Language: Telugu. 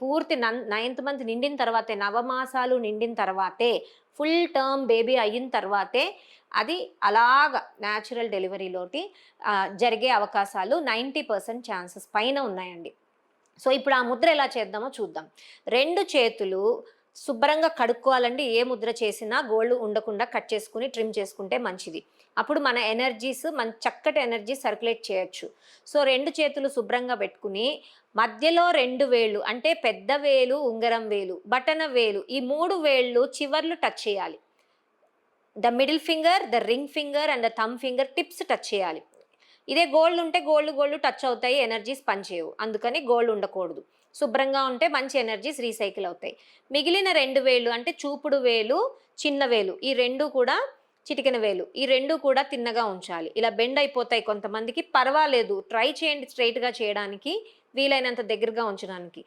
పూర్తి నైన్త్ మంత్ నిండిన తర్వాతే నవమాసాలు నిండిన తర్వాతే ఫుల్ టర్మ్ బేబీ అయిన తర్వాతే అది అలాగ న్యాచురల్ డెలివరీలోటి జరిగే అవకాశాలు నైంటీ పర్సెంట్ ఛాన్సెస్ పైన ఉన్నాయండి. సో ఇప్పుడు ఆ ముద్ర ఎలా చేద్దామో చూద్దాం. రెండు చేతులు శుభ్రంగా కడుక్కోవాలండి. ఏ ముద్ర చేసినా గోల్డ్ ఉండకుండా కట్ చేసుకుని ట్రిమ్ చేసుకుంటే మంచిది. అప్పుడు మన ఎనర్జీస్ మన చక్కటి ఎనర్జీ సర్క్యులేట్ చేయొచ్చు. సో రెండు చేతులు శుభ్రంగా పెట్టుకుని మధ్యలో రెండు వేళ్ళు అంటే పెద్ద వేలు ఉంగరం వేలు బటన వేలు ఈ మూడు వేళ్ళు చివర్లు టచ్ చేయాలి. The middle finger the ring finger and the thumb finger tips touch చేయాలి. ఇదే గోల్డ్ ఉంటే గోల్డ్ గోల్డ్ టచ్ అవుతాయి ఎనర్జీస్ పనిచేయవు. అందుకని గోల్డ్ ఉండకూడదు. శుభ్రంగా ఉంటే మంచి ఎనర్జీస్ రీసైకిల్ అవుతాయి. మిగిలిన రెండు వేలు అంటే చూపుడు వేలు చిన్న వేలు ఈ రెండు కూడా చిటికెన వేలు ఈ రెండు కూడా తిన్నగా ఉంచాలి. ఇలా బెండ్ అయిపోతాయి కొంతమందికి పర్వాలేదు ట్రై చేయండి స్ట్రైట్గా చేయడానికి వీలైనంత దగ్గరగా ఉంచడానికి.